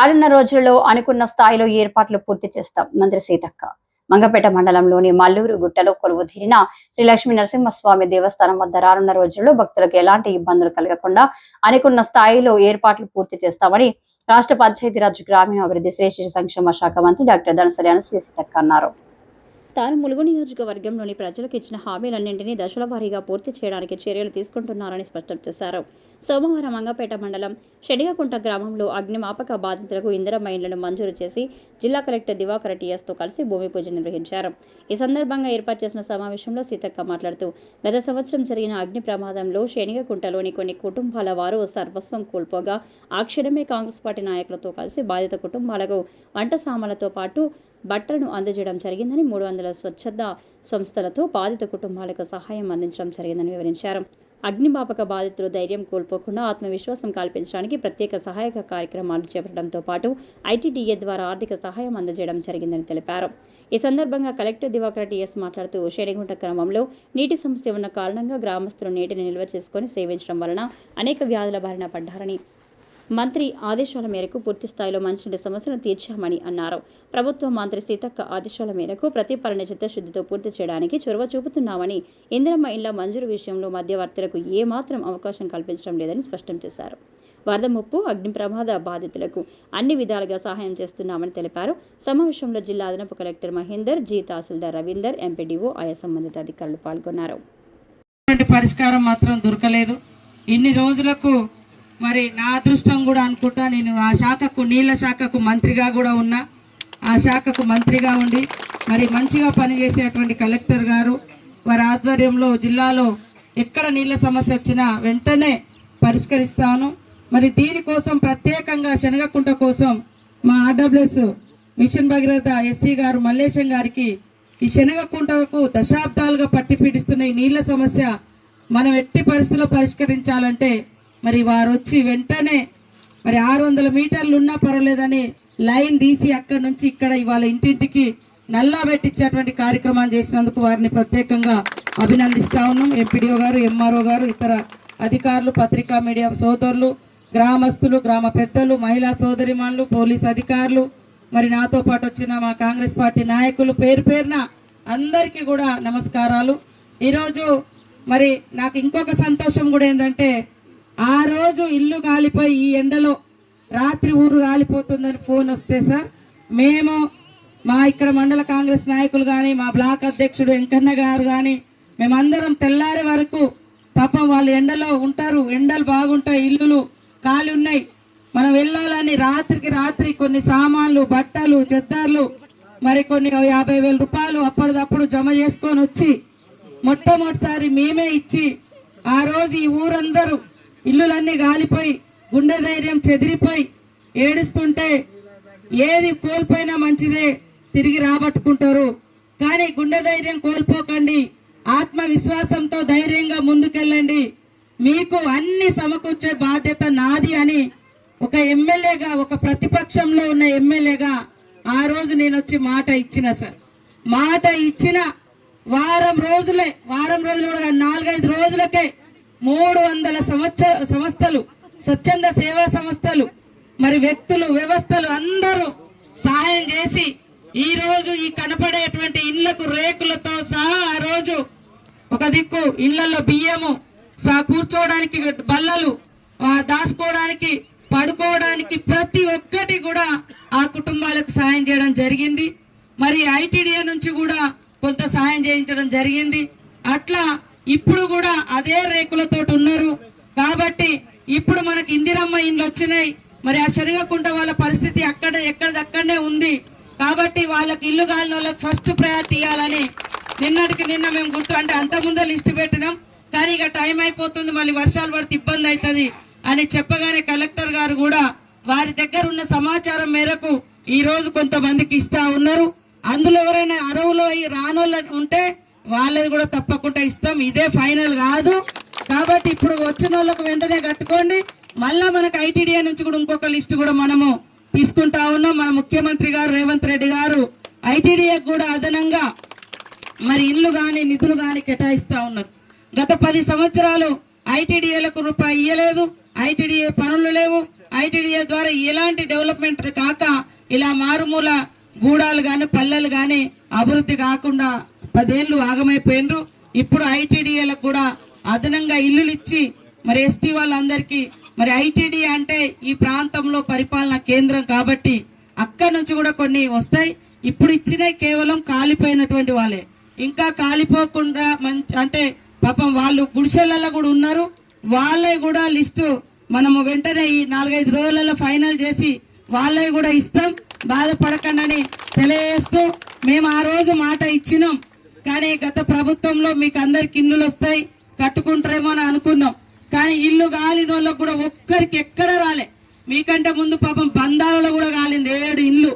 రానున్న రోజులలో అనుకున్న స్థాయిలో ఏర్పాట్లు పూర్తి చేస్తాం. మంత్రి సీతక్క. మంగపేట మండలంలోని మల్లూరు గుట్టలో కొలువు తీరిన శ్రీ లక్ష్మీ నరసింహస్వామి దేవస్థానం వద్ద రానున్న రోజుల్లో భక్తులకు ఎలాంటి ఇబ్బందులు కలగకుండా అనుకున్న స్థాయిలో ఏర్పాట్లు పూర్తి చేస్తామని రాష్ట్ర పంచాయతీరాజ్ గ్రామీణాభివృద్ధి శ్రేష్ఠ సంక్షేమ శాఖ మంత్రి డాక్టర్ ధనసరి అనసూయ సీతక్క అన్నారు. తాను ములుగు నియోజకవర్గంలోని ప్రజలకు ఇచ్చిన హామీలన్నింటినీ దశల వారీగా పూర్తి చేయడానికి చర్యలు తీసుకుంటున్నారని స్పష్టం చేశారు. సోమవారం మంగపేట మండలం షెడిగకుంట గ్రామంలో అగ్నిమాపక బాధితులకు ఇందిరమ్మ ఇండ్లను మంజూరు చేసి జిల్లా కలెక్టర్ దివాకర్ టీఎస్తో కలిసి భూమి పూజ నిర్వహించారు. ఈ సందర్భంగా ఏర్పాటు చేసిన సమావేశంలో సీతక్క మాట్లాడుతూ గత సంవత్సరం జరిగిన అగ్ని ప్రమాదంలో శనిగకుంటలోని కొన్ని కుటుంబాల వారు సర్వస్వం కోల్పోగా ఆ క్షణమే కాంగ్రెస్ పార్టీ నాయకులతో కలిసి బాధిత కుటుంబాలకు వంట సామాన్లతో పాటు బట్టలను అందజేయడం జరిగిందని మూడు వందల స్వచ్ఛత సంస్థలతో బాధిత కుటుంబాలకు సహాయం అందించడం జరిగిందని వివరించారు. అగ్నిమాపక బాధితులు ధైర్యం కోల్పోకుండా ఆత్మవిశ్వాసం కల్పించడానికి ప్రత్యేక సహాయక కార్యక్రమాలు చేపట్టడంతో పాటు ఐటీడీఏ ద్వారా ఆర్థిక సహాయం అందజేయడం జరిగిందని తెలిపారు. ఈ సందర్భంగా కలెక్టర్ దివాకర్ టీఎస్ మాట్లాడుతూ షేడిగుంట క్రమంలో నీటి సమస్య ఉన్న కారణంగా గ్రామస్తులు నీటిని నిల్వ చేసుకొని సేవించడం వలన అనేక వ్యాధుల బారిన పడ్డారని మంత్రి ఆదేశాల మేరకు పూర్తి స్థాయిలో మంచినీటి సమస్యను తీర్చామని అన్నారు. ప్రభుత్వం మంత్రి సీతక్క ఆదేశాల మేరకు ప్రతిపాలన చిత్తశుద్ధితో పూర్తి చేయడానికి చొరవ చూపుతున్నామని ఇందిరమ్మ ఇళ్ళ మంజూరు విషయంలో మధ్యవర్తులకు ఏమాత్రం అవకాశం కల్పించడం లేదని స్పష్టం చేశారు. వరద ముప్పు అగ్ని ప్రమాద బాధితులకు అన్ని విధాలుగా సహాయం చేస్తున్నామని తెలిపారు. సమావేశంలో జిల్లా అదనపు కలెక్టర్ మహేందర్ జీ తహసీల్దార్ రవీందర్ ఎంపీడీఓ ఆయా సంబంధిత అధికారులు పాల్గొన్నారు. పరిష్కారం మాత్రం దొరకలేదు. ఇన్ని రోజులకు మరి నా అదృష్టం కూడా అనుకుంటా నేను ఆ శాఖకు నీళ్ళ శాఖకు మంత్రిగా కూడా ఉన్నా. ఆ శాఖకు మంత్రిగా ఉండి మరి మంచిగా పనిచేసేటువంటి కలెక్టర్ గారు వారి ఆధ్వర్యంలో జిల్లాలో ఎక్కడ నీళ్ళ సమస్య వచ్చినా వెంటనే పరిష్కరిస్తాను. మరి దీనికోసం ప్రత్యేకంగా శనగకుంట కోసం మా ఆర్డబ్ల్యూఎస్ మిషన్ భగీరథ ఎస్సీ గారు మల్లేశం గారికి ఈ శనగకుంటకు దశాబ్దాలుగా పట్టి పీడిస్తున్న ఈ నీళ్ళ సమస్య మనం ఎట్టి పరిస్థితుల్లో పరిష్కరించాలంటే మరి వారు వచ్చి వెంటనే మరి ఆరు వందల మీటర్లు ఉన్నా పర్వాలేదని లైన్ తీసి అక్కడి నుంచి ఇక్కడ ఇవాళ ఇంటింటికి నల్లా పెట్టించేటువంటి కార్యక్రమాన్ని చేసినందుకు వారిని ప్రత్యేకంగా అభినందిస్తా ఉన్నాం. ఎంపీడీఓ గారు ఎంఆర్ఓ గారు ఇతర అధికారులు పత్రికా మీడియా సోదరులు గ్రామస్తులు గ్రామ పెద్దలు మహిళా సోదరిమణులు పోలీస్ అధికారులు మరి నాతో పాటు వచ్చిన మా కాంగ్రెస్ పార్టీ నాయకులు పేరు పేరున అందరికీ కూడా నమస్కారాలు. ఈరోజు మరి నాకు ఇంకొక సంతోషం కూడా ఏంటంటే ఆ రోజు ఇల్లు కాలిపోయి ఈ ఎండలో రాత్రి ఊరు కాలిపోతుందని ఫోన్ వస్తే సార్ మేము మా ఇక్కడ మండల కాంగ్రెస్ నాయకులు కానీ మా బ్లాక్ అధ్యక్షుడు వెంకన్న గారు కానీ మేమందరం తెల్లారి వరకు పాపం వాళ్ళు ఎండలో ఉంటారు ఎండలు బాగుంటాయి ఇల్లులు కాలి ఉన్నాయి. మనం వెళ్ళాలని రాత్రికి రాత్రి కొన్ని సామాన్లు బట్టలు చెద్దార్లు మరి కొన్ని యాభై వేల రూపాయలు అప్పటిదప్పుడు జమ చేసుకొని వచ్చి మొట్టమొదటిసారి మేమే ఇచ్చి ఆ రోజు ఈ ఊరందరూ ఇల్లులన్నీ గాలిపోయి గుండె ధైర్యం చెదిరిపోయి ఏడుస్తుంటే ఏది కోల్పోయినా మంచిదే తిరిగి రాబట్టుకుంటారు. కానీ గుండె ధైర్యం కోల్పోకండి ఆత్మవిశ్వాసంతో ధైర్యంగా ముందుకెళ్ళండి. మీకు అన్ని సమకూర్చే బాధ్యత నాది అని ఒక ఎమ్మెల్యేగా ఒక ప్రతిపక్షంలో ఉన్న ఎమ్మెల్యేగా ఆ రోజు నేను వచ్చి మాట ఇచ్చిన సార్. మాట ఇచ్చిన వారం రోజులే వారం రోజులు నాలుగైదు రోజులకే మూడు వందల సంవత్సర సంస్థలు స్వచ్ఛంద సేవా సంస్థలు మరి వ్యక్తులు వ్యవస్థలు అందరూ సహాయం చేసి ఈ రోజు ఈ కనపడేటువంటి ఇళ్ళకు రేకులతో సహా ఆ రోజు ఒక దిక్కు ఇళ్ళలో బియ్యము సహా కూర్చోవడానికి బల్లలు దాచుకోవడానికి పడుకోవడానికి ప్రతి ఒక్కటి కూడా ఆ కుటుంబాలకు సాయం చేయడం జరిగింది. మరి ఐటీడీఏ నుంచి కూడా కొంత సాయం చేయించడం జరిగింది. అట్లా ఇప్పుడు కూడా అదే రేకులతో ఉన్నారు. కాబట్టి ఇప్పుడు మనకి ఇందిరమ్మ ఇండ్లు వచ్చినాయి. మరి ఆ శనగకుంట వాళ్ళ పరిస్థితి అక్కడ ఎక్కడదక్కడనే ఉంది. కాబట్టి వాళ్ళకి ఇల్లు కాలిన వాళ్ళకి ఫస్ట్ ప్రయారిటీ ఇవ్వాలని నిన్నటికి నిన్న మేము గుర్తు అంటే అంత ముందే లిస్ట్ పెట్టినాం. కానీ ఇక టైం అయిపోతుంది మళ్ళీ వర్షాలు పడితే ఇబ్బంది అవుతుంది అని చెప్పగానే కలెక్టర్ గారు కూడా వారి దగ్గర ఉన్న సమాచారం మేరకు ఈ రోజు కొంతమందికి ఇస్తా ఉన్నారు. అందులో ఎవరైనా అరవులో రానోళ్ళు ఉంటే వాళ్ళది కూడా తప్పకుండా ఇస్తాం. ఇదే ఫైనల్ కాదు. కాబట్టి ఇప్పుడు వచ్చిన వాళ్ళకు వెంటనే కట్టుకోండి. మళ్ళా మనకు ఐటీడీఏ నుంచి కూడా ఇంకొక లిస్ట్ కూడా మనము తీసుకుంటా ఉన్నాం. మన ముఖ్యమంత్రి గారు రేవంత్ రెడ్డి గారు ఐటీడీఏ కూడా అదనంగా మరి ఇల్లు కానీ నిధులు కానీ కేటాయిస్తా ఉన్నారు. గత పది సంవత్సరాలు ఐటీడీఏలకు రూపాయి ఇయ్యలేదు. ఐటీడీఏ పనులు లేవు. ఐటీడీఏ ద్వారా ఎలాంటి డెవలప్మెంట్ కాక ఇలా మారుమూల గూడాలు కానీ పల్లెలు కానీ అభివృద్ధి కాకుండా పదేళ్ళు ఆగమైపోయినరు. ఇప్పుడు ఐటీడీఏలకు కూడా అదనంగా ఇల్లులు ఇచ్చి మరి ఎస్టీ వాళ్ళందరికీ మరి ఐటీడీ అంటే ఈ ప్రాంతంలో పరిపాలన కేంద్రం కాబట్టి అక్కడి నుంచి కూడా కొన్ని వస్తాయి. ఇప్పుడు ఇచ్చినవి కేవలం కాలిపోయినటువంటి వాళ్ళే. ఇంకా కాలిపోకుండా మంచి అంటే పాపం వాళ్ళు గుడిసెలలో కూడా ఉన్నారు. వాళ్ళే కూడా లిస్టు మనము వెంటనే ఈ నాలుగైదు రోజులలో ఫైనల్ చేసి వాళ్ళే కూడా ఇస్తాం. బాధపడకండి తెలియజేస్తూ మేము ఆ రోజు మాట ఇచ్చినాం. కానీ గత ప్రభుత్వంలో మీకు అందరికి ఇల్లులు వస్తాయి కట్టుకుంటారేమో అని అనుకున్నాం. కానీ ఇల్లు కాలిన వాళ్ళకు కూడా ఒక్కరికి ఎక్కడ రాలే. మీకంటే ముందు పాపం బంధాలలో కూడా కాలింది ఏడు ఇల్లు.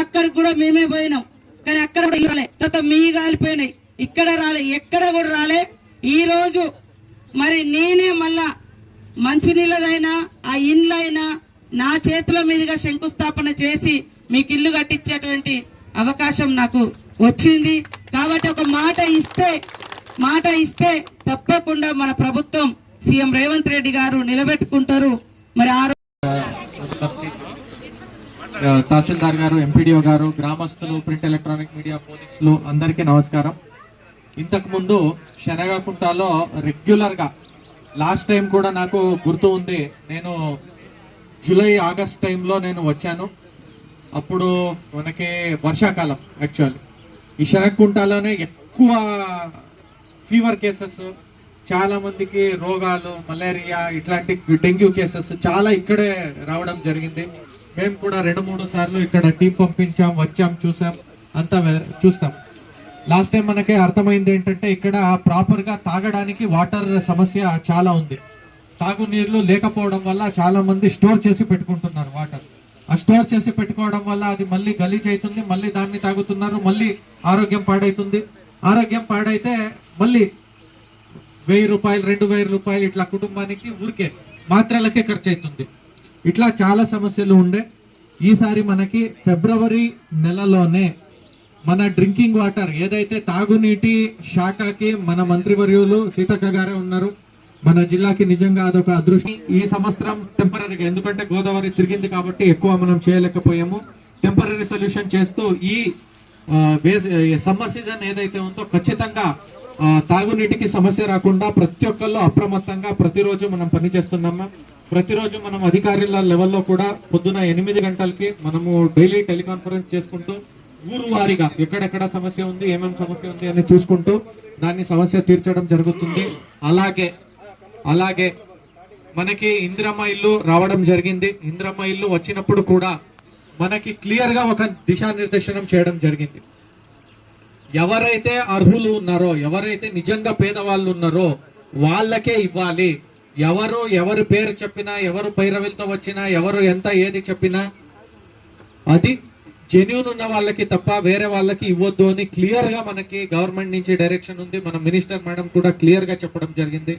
అక్కడికి కూడా మేమే పోయినాం. కానీ అక్కడ కూడా ఇల్లు రాలే. తర్వాత మీ కాలిపోయినాయి ఇక్కడ రాలే ఎక్కడ కూడా రాలే. ఈ రోజు మరి నేనే మళ్ళా మంచినీళ్ళదైనా ఆ ఇండ్లైనా నా చేతుల మీదుగా శంకుస్థాపన చేసి మీకు ఇల్లు కట్టించేటువంటి అవకాశం నాకు వచ్చింది. కాబట్టి ఒక మాట ఇస్తే మాట ఇస్తే తప్పకుండా మన ప్రభుత్వం సీఎం రేవంత్ రెడ్డి గారు నిలబెట్టుకుంటారు. మరి ఆ తహసీల్దార్ గారు ఎంపీడీఓ గారు గ్రామస్తులు ప్రింట్ ఎలక్ట్రానిక్ మీడియా పోలీసులు అందరికీ నమస్కారం. ఇంతకు ముందు శనగకుంటలో రెగ్యులర్గా లాస్ట్ టైం కూడా నాకు గుర్తు ఉంది నేను జూలై ఆగస్ట్ టైంలో నేను వచ్చాను. అప్పుడు మనకి వర్షాకాలం యాక్చువల్లీ ఈ శనగకుంటలోనే ఎక్కువ ఫీవర్ కేసెస్ చాలా మందికి రోగాలు మలేరియా ఇట్లాంటి డెంగ్యూ కేసెస్ చాలా ఇక్కడే రావడం జరిగింది. మేము కూడా రెండు మూడు సార్లు ఇక్కడ టీం పంపించాం వచ్చాం చూసాం అంతా వె- చూస్తాం. లాస్ట్ టైం మనకి అర్థమైంది ఏంటంటే ఇక్కడ ప్రాపర్గా తాగడానికి వాటర్ సమస్య చాలా ఉంది. తాగునీళ్ళు లేకపోవడం వల్ల చాలా మంది స్టోర్ చేసి పెట్టుకుంటున్నారు వాటర్. స్టోర్ చేసి పెట్టుకోవడం వల్ల అది మళ్ళీ గలీజ్ అవుతుంది మళ్ళీ దాన్ని తాగుతున్నారు మళ్ళీ ఆరోగ్యం పాడైతుంది. ఆరోగ్యం పాడైతే మళ్ళీ వెయ్యి రూపాయలు రెండు వేల రూపాయలు ఇట్లా కుటుంబానికి ఊరికే మాత్రలకే ఖర్చు అవుతుంది. ఇట్లా చాలా సమస్యలు ఉండే. ఈసారి మనకి ఫిబ్రవరి నెలలోనే మన డ్రింకింగ్ వాటర్ ఏదైతే తాగునీటి శాఖకి మన మంత్రివర్యులు సీతక్క గారే ఉన్నారు మన జిల్లాకి నిజంగా అదొక అదృష్టం. ఈ సంవత్సరం టెంపరీగా ఎందుకంటే గోదావరి తిరిగింది కాబట్టి ఎక్కువ మనం చేయలేకపోయాము. టెంపరీ సొల్యూషన్ చేస్తూ ఈ సమ్మర్ సీజన్ ఏదైతే ఉందో ఖచ్చితంగా తాగునీటికి సమస్య రాకుండా ప్రతి ఒక్కళ్ళు అప్రమత్తంగా ప్రతిరోజు మనం పని చేస్తున్నాము. ప్రతిరోజు మనం అధికారుల లెవెల్లో కూడా పొద్దున ఎనిమిది గంటలకి మనము డైలీ టెలికాన్ఫరెన్స్ చేసుకుంటూ ఊరు వారిగా ఎక్కడెక్కడ సమస్య ఉంది ఏమేమి సమస్య ఉంది అని చూసుకుంటూ దాన్ని సమస్య తీర్చడం జరుగుతుంది. అలాగే అలాగే మనకి ఇందిరమ్మ ఇల్లు రావడం జరిగింది. ఇందిరమ్మ ఇల్లు వచ్చినప్పుడు కూడా మనకి క్లియర్గా ఒక దిశానిర్దేశనం చేయడం జరిగింది. ఎవరైతే అర్హులు ఉన్నారో ఎవరైతే నిజంగా పేదవాళ్ళు ఉన్నారో వాళ్ళకే ఇవ్వాలి. ఎవరు ఎవరు పేరు చెప్పినా ఎవరు పైరవిలతో వచ్చినా ఎవరు ఎంత ఏది చెప్పినా అది జెన్యున్ ఉన్న వాళ్ళకి తప్ప వేరే వాళ్ళకి ఇవ్వద్దు అని క్లియర్గా మనకి గవర్నమెంట్ నుంచి డైరెక్షన్ ఉంది. మన మినిస్టర్ మేడం కూడా క్లియర్గా చెప్పడం జరిగింది.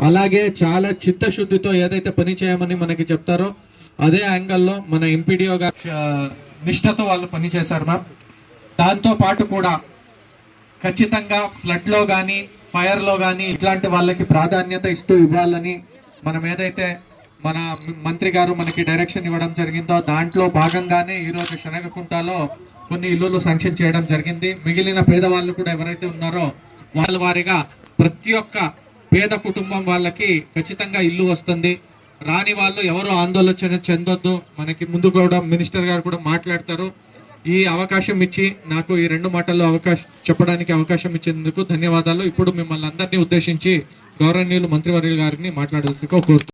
అలాగే చాలా చిత్తశుద్ధితో ఏదైతే పని చేయమని మనకి చెప్తారో అదే యాంగిల్లో మన ఎంపీడీఓ నిష్ఠతో వాళ్ళు పని చేశారు మ్యామ్. దాంతో పాటు కూడా ఖచ్చితంగా ఫ్లడ్లో కానీ ఫైర్లో కానీ ఇట్లాంటి వాళ్ళకి ప్రాధాన్యత ఇస్తూ ఇవ్వాలని మనం ఏదైతే మన మంత్రి గారు మనకి డైరెక్షన్ ఇవ్వడం జరిగిందో దాంట్లో భాగంగానే ఈరోజు శనగకుంటలో కొన్ని ఇల్లులు శాంక్షన్ చేయడం జరిగింది. మిగిలిన పేదవాళ్ళు కూడా ఎవరైతే ఉన్నారో వాళ్ళ వారిగా ప్రతి ఒక్క పేద కుటుంబం వాళ్ళకి ఖచ్చితంగా ఇల్లు వస్తుంది. రాని వాళ్ళు ఎవరు ఆందోళన చెందొద్దు. మనకి ముందు కూడా మినిస్టర్ గారు కూడా మాట్లాడతారు. ఈ అవకాశం ఇచ్చి నాకు ఈ రెండు మాటల్లో అవకాశం చెప్పడానికి అవకాశం ఇచ్చేందుకు ధన్యవాదాలు. ఇప్పుడు మిమ్మల్ని అందరినీ ఉద్దేశించి గౌరవనీయులు మంత్రివర్యుల గారిని మాట్లాడేందుకు కోరుతున్నాను